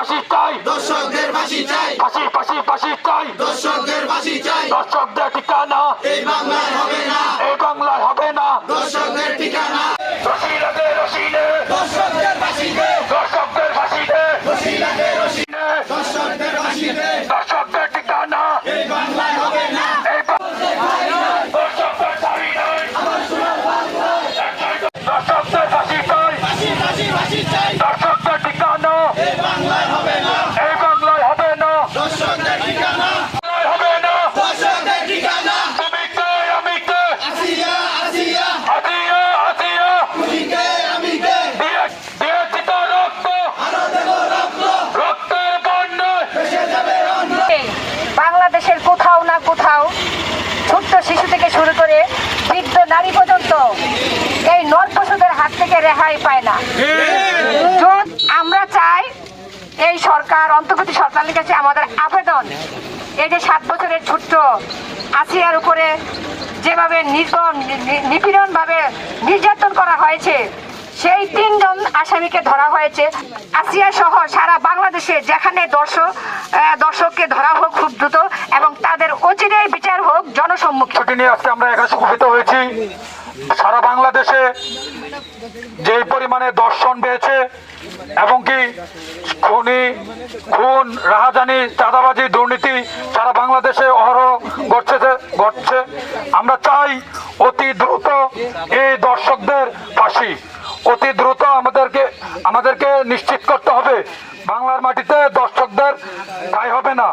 ফাঁসি চাই। দর্শকদের ফাঁসি চাই। ফাঁসি ফাঁসি ফাঁসি চাই। দর্শকদের ফাঁসি চাই। দর্শকদের ঠিকানা। এই বাংলায় হবে না। এই বাংলায় হবে না। দর্শকদের ঠিকানা। রশি নে দর্শকদের ফাঁসি দে। দর্শকদের ফাঁসি দে। রশি নে দর্শকদের ফাঁসি দে। দর্শকদের ঠিকানা। এই বাংলায় হবে না। এই বা- দর্শকদের ছাড়ি নাই দর্শকদের ফাঁসি চাই। ফাঁসি ফাঁসি ফাঁসি চাই। এই বাংলায় হবে না। এই বাংলায় হবে না। দর্শকদের ঠিকানা। হবে না। দর্শকদের ঠিকানা। তুমি কে আমি কে আসিয়া আসিয়া। হাতিয়া হাতিয়া তুমি কে আমি কে দিয়েছি তো রক্ত। আরও দেব রক্ত। রক্তের বন্যায় ভেসে যাবে অন্য বাংলাদেশের কোথাও না কোথাও ছোট্ট শিশু থেকে শুরু করে বৃদ্ধ নারী পর্যন্ত এই নরপশুদের হাত থেকে রেহাই পায় না। এই সরকার, অন্তর্বর্তী সরকারের কাছে আমাদের আবেদন। এই যে সাত বছরের ছোট্ট আসিয়ার উপরে যেভাবে নির্বন নিপীড়ন ভাবে নির্যাতন করা হয়েছে, সেই তিনজন আসামিকে ধরা হয়েছে। আসিয়া সহ সারা বাংলাদেশে যেখানে দর্শক দর্শককে ধরা হোক খুব দ্রুত এবং তাদের অচিরেই বিচার হোক, জনসম্মুখে। নিয়ে আজকে আমরা এখানে উপস্থিত হয়েছি। সারা বাংলাদেশে যে পরিমাণে দর্শন পেয়েছে, এবং কি খুনি, খুন, রাহাজানি, চাঁদাবাজি, দুর্নীতি সারা বাংলাদেশে অহরহ ঘটছে ঘটছে। আমরা চাই অতি দ্রুত এই দর্শকদের ফাঁসি। অতি দ্রুত আমাদেরকে আমাদেরকে নিশ্চিত করতে হবে। বাংলার মাটিতে দর্শকদের ঠাই হবে না।